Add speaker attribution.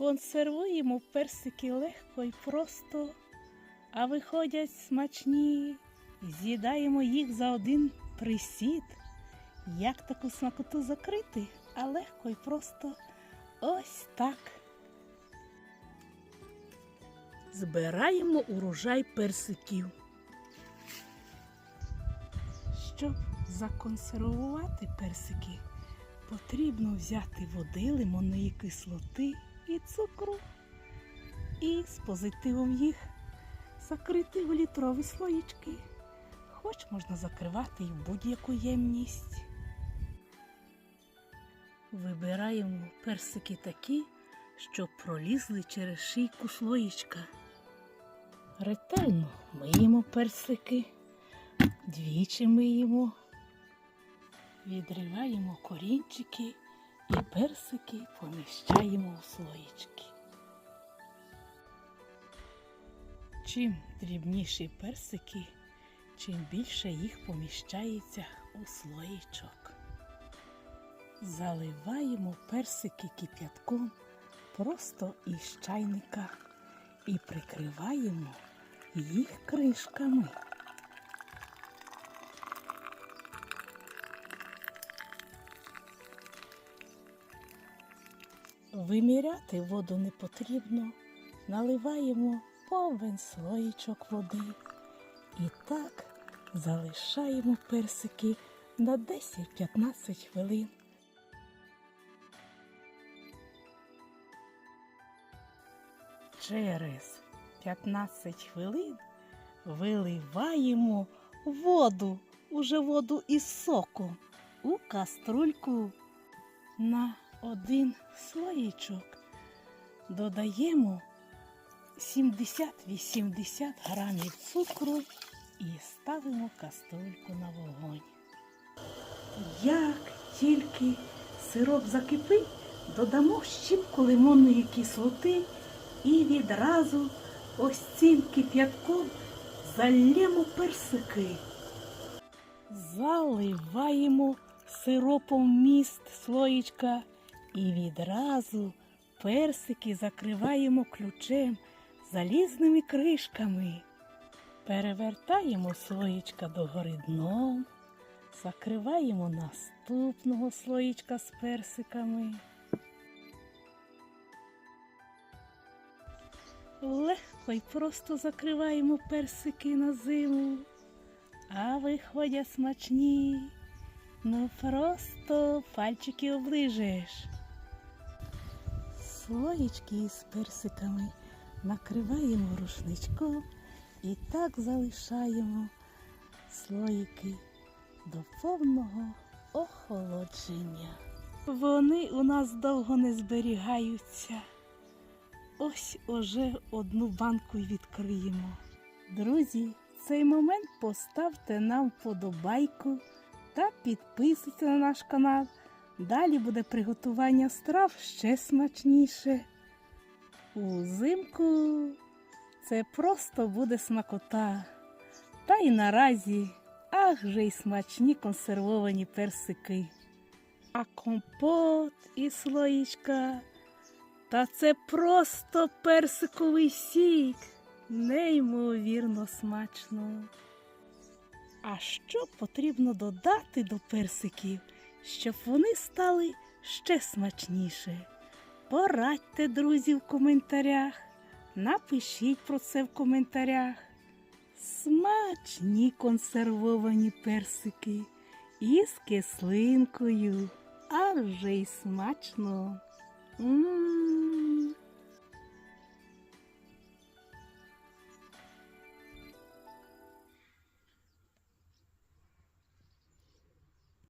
Speaker 1: Консервуємо персики легко і просто, а виходять смачні. З'їдаємо їх за один присід. Як таку смакоту закрити, а легко і просто ось так. Збираємо урожай персиків. Щоб законсервувати персики, потрібно взяти води, лимонної кислоти і цукру. І з позитивом їх закрити в літрові слоїчки. Хоч можна закривати і в будь-яку ємність. Вибираємо персики такі, щоб пролізли через шийку слоїчка. Ретельно миємо персики, двічі миємо, відриваємо корінчики і персики поміщаємо у слоїчки. Чим дрібніші персики, чим більше їх поміщається у слоїчок. Заливаємо персики кип'ятком просто із чайника і прикриваємо їх кришками. Виміряти воду не потрібно, наливаємо повен слоїчок води і так залишаємо персики на 10-15 хвилин. Через 15 хвилин виливаємо воду, уже воду із соком у каструльку на один слоїчок. Додаємо 70-80 грамів цукру і ставимо каструльку на вогонь. Як тільки сироп закипить, додамо щіпку лимонної кислоти і відразу ось цим кип'ятком зальємо персики. Заливаємо сиропом міст слоїчка і відразу персики закриваємо ключем залізними кришками. Перевертаємо слоїчка догори дном, закриваємо наступного слоїчка з персиками. Легко й просто закриваємо персики на зиму, а виходять смачні. Ну просто пальчики оближеш. Слоїчки із персиками накриваємо рушничком і так залишаємо слоїки до повного охолодження. Вони у нас довго не зберігаються. Ось уже одну банку відкриємо. Друзі, в цей момент поставте нам вподобайку та підписуйтесь на наш канал. Далі буде приготування страв ще смачніше. Узимку це просто буде смакота. Та й наразі ах же й смачні консервовані персики. А компот і слоїчка. Та це просто персиковий сік. Неймовірно смачно. А що потрібно додати до персиків, щоб вони стали ще смачніше? Порадьте, друзі, в коментарях. Напишіть про це в коментарях. Смачні консервовані персики із кислинкою, а вже й смачно. М.